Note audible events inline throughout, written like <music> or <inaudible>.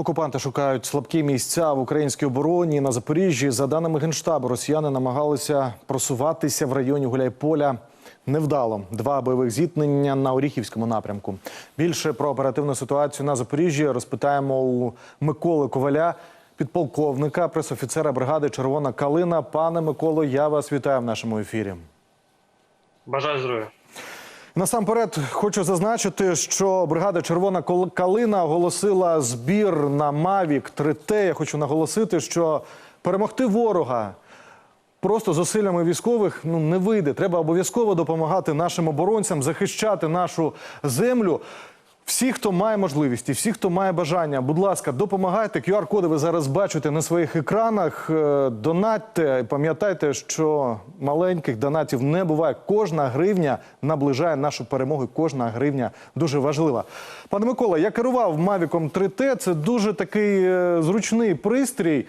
Окупанти шукають слабкі місця в українській обороні на Запоріжжі. За даними генштабу, росіяни намагалися просуватися в районі Гуляйполя. Невдало два бойових зіткнення на Оріхівському напрямку. Більше про оперативну ситуацію на Запоріжжі розпитаємо у Миколи Коваля, підполковника, пресофіцера бригади Червона Калина. Пане Миколо, я вас вітаю в нашому ефірі. Бажаю здоров'я. Насамперед хочу зазначити, що бригада Червона Калина оголосила збір на Мавік 3Т. Я хочу наголосити, що перемогти ворога просто зусиллями військових ну не вийде. Треба обов'язково допомагати нашим оборонцям захищати нашу землю. Всі, хто має можливість, і всі, хто має бажання, будь ласка, допомагайте. QR-коди ви зараз бачите на своїх екранах. Е, Донатьте. Пам'ятайте, що маленьких донатів не буває. Кожна гривня наближає нашу перемогу. Кожна гривня дуже важлива. Пане Микола, я керував Mavic 3T. Це дуже такий е, зручний пристрій.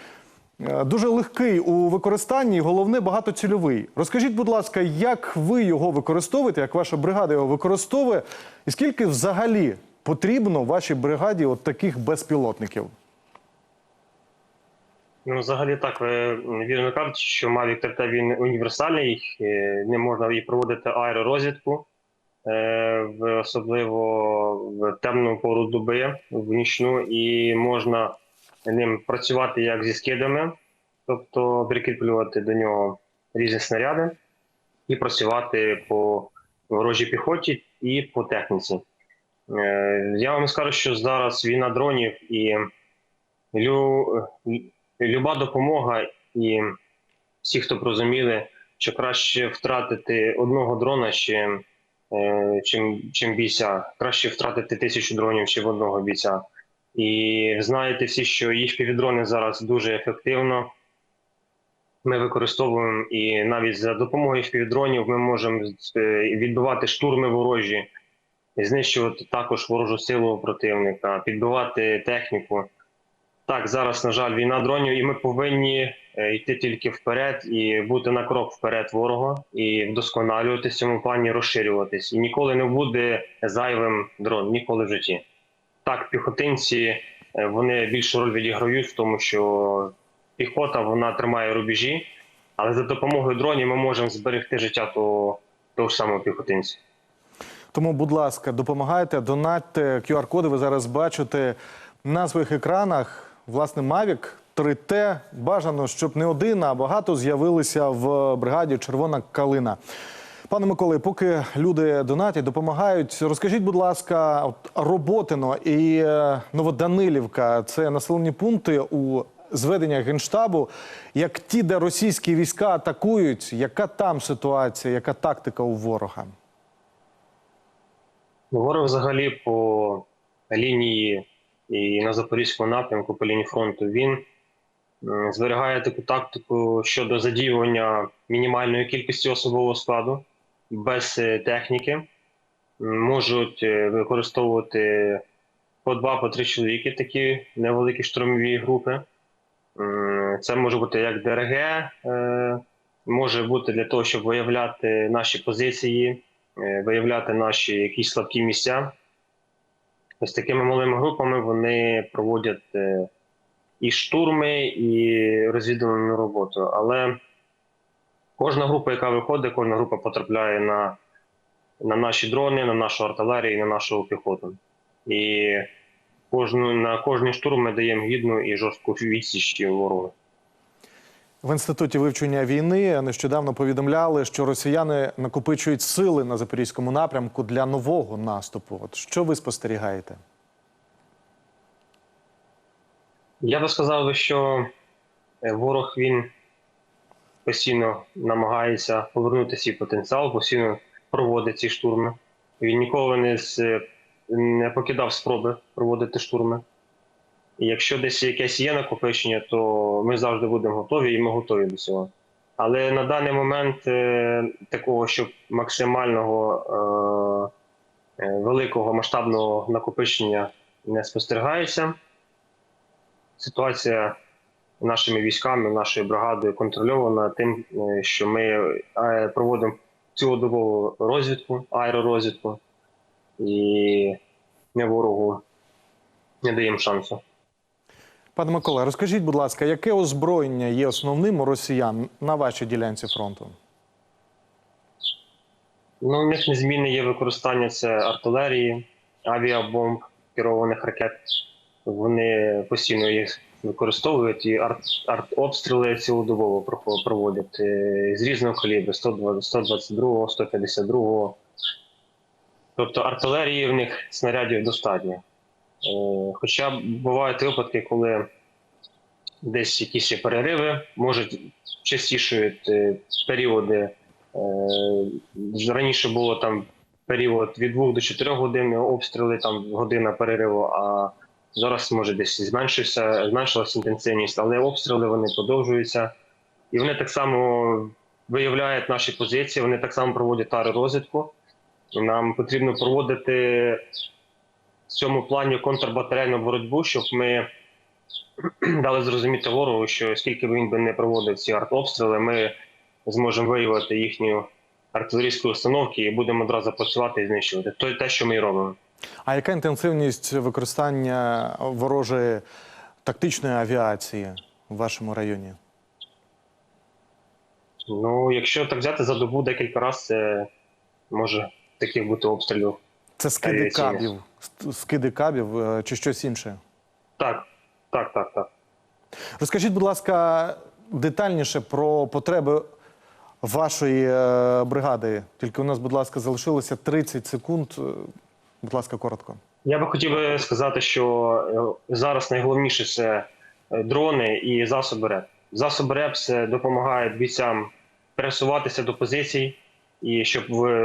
Е, Дуже легкий у використанні, головне багатоцільовий. Розкажіть, будь ласка, як ви його використовуєте, як ваша бригада його використовує, і скільки взагалі потрібно вашій бригаді от таких безпілотників? Ну, взагалі так, ви вірно кажете, що Mavic 3T він універсальний, е, не можна і проводити аеророзвідку, е, особливо в темну пору доби, в нічну, і можна ним працювати як зі скидами, тобто прикріплювати до нього різні снаряди і працювати по ворожій піхоті і по техніці. Е, Я вам скажу, що зараз війна дронів і лю... люба допомога, і всі, хто розуміли, що краще втратити одного дрона, чим, е, чим, чим бійця. Краще втратити тисячу дронів, чим одного бійця. І знаєте всі, що їх півдрони зараз дуже ефективно. Ми використовуємо і навіть за допомогою півдронів ми можемо е, відбивати штурми ворожі, знищувати також ворожу силу противника, підбивати техніку. Так, зараз, на жаль, війна дронів, і ми повинні е, йти тільки вперед і бути на крок вперед ворога, і вдосконалюватися в цьому плані, розширюватись. І ніколи не буде зайвим дрон, ніколи в житті. Так, піхотинці е, вони більшу роль відіграють в тому, що піхота вона тримає рубежі, але за допомогою дронів ми можемо зберегти життя того, того ж самого піхотинця. Тому, будь ласка, допомагайте, донатьте. QR-коди ви зараз бачите на своїх екранах. Власне, Mavic 3T. Бажано, щоб не один, а багато з'явилися в бригаді Червона Калина. Пане Миколе, поки люди донатять, допомагають. Розкажіть, будь ласка, от Роботино і е, Новоданилівка це населені пункти у зведеннях генштабу. Як ті, де російські війська атакують, яка там ситуація, яка тактика у ворога? Ворог взагалі по лінії і на Запорізькому напрямку, по лінії фронту, він зберігає таку тактику щодо задіювання мінімальної кількості особового складу без е, техніки. Можуть е, використовувати по два, по три чоловіки такі невеликі штурмові групи. Це може бути як ДРГ, е, може бути для того, щоб виявляти наші позиції, виявляти наші якісь слабкі місця. Ось такими малими групами вони проводять і штурми, і розвідувальну роботу. Але кожна група, яка виходить, кожна група потрапляє на, на наші дрони, на нашу артилерію, на нашу піхоту. І кожну, на кожний штурм ми даємо гідну і жорстку відсіч ворогу. В інституті вивчення війни нещодавно повідомляли, що росіяни накопичують сили на запорізькому напрямку для нового наступу. От що ви спостерігаєте? Я би сказав, що е, ворог він постійно намагається повернути свій потенціал, постійно проводить ці штурми. Він ніколи не, не покидав спроби проводити штурми. І якщо десь якесь є накопичення, то ми завжди будемо готові і ми готові до цього. Але на даний момент е, такого, щоб максимального е, е, великого масштабного накопичення не спостерігається ситуація нашими військами, нашою бригадою контрольована тим, е, що ми е, проводимо цілодобову розвідку, аеророзвідку, і ми ворогу не даємо шансу. Пане Микола, розкажіть, будь ласка, яке озброєння є основним у росіян на вашій ділянці фронту? Ну, у них незмінне є використання це артилерії, авіабомб, керованих ракет. Вони постійно їх використовують і арт, артобстріли цілодобово проводять е, з різного калібру 120 122, 152. Тобто артилерії в них снарядів достатньо. Е, Хоча бувають випадки, коли десь якісь є перериви, можуть частішують е, періоди. Е, Раніше було там період від 2 до 4 годин обстріли, там година перериву, а зараз може десь зменшився, зменшилася інтенсивність, але обстріли вони продовжуються. І вони так само виявляють наші позиції, вони так само проводять аеророзвідку. І Нам потрібно проводити в цьому плані контрбатарейну боротьбу, щоб ми <clears throat> дали зрозуміти ворогу, що скільки він би не проводив ці артобстріли, ми зможемо виявити їхню артилерійську установки і будемо одразу працювати і знищувати. Те, що ми і робимо. А яка інтенсивність використання ворожої тактичної авіації в вашому районі? Ну, якщо так взяти за добу декілька разів, це може таких бути обстрілів. Це скиди кабів, скиди кабів е, чи щось інше? Так, так, так, так. Розкажіть, будь ласка, детальніше про потреби вашої е, бригади. Тільки у нас, будь ласка, залишилося 30 секунд. Будь ласка, коротко. Я би хотів сказати, що е, зараз найголовніше це е, дрони і засоби РЕП. Засоби РЕП це допомагають бійцям пересуватися до позицій, і щоб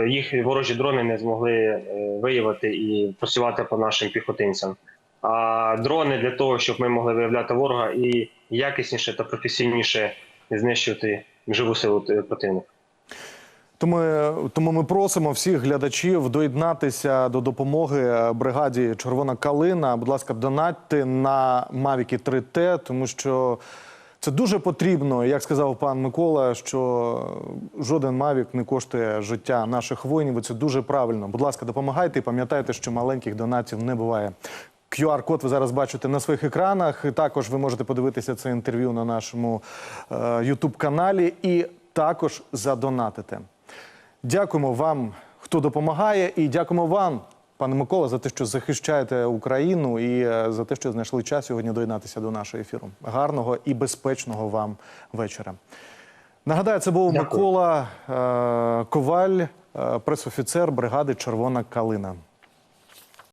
їх ворожі дрони не змогли е, виявити і працювати по нашим піхотинцям. А дрони для того, щоб ми могли виявляти ворога і якісніше та професійніше знищувати живу силу противника. Тому, тому ми просимо всіх глядачів доєднатися до допомоги бригаді Червона Калина. Будь ласка, донатьте на Мавіки 3Т, тому що це дуже потрібно. Як сказав пан Микола, що жоден Мавік не коштує життя наших воїнів. Це дуже правильно. Будь ласка, допомагайте і пам'ятайте, що маленьких донатів не буває. QR-код ви зараз бачите на своїх екранах. І також ви можете подивитися це інтерв'ю на нашому е, youtube каналі і також задонатити. Дякуємо вам, хто допомагає, і дякуємо вам, пане Микола, за те, що захищаєте Україну і е, за те, що знайшли час сьогодні доєднатися до нашого ефіру. Гарного і безпечного вам вечора. Нагадаю, це був Дякую. Микола е, Коваль, е, пресофіцер бригади Червона Калина.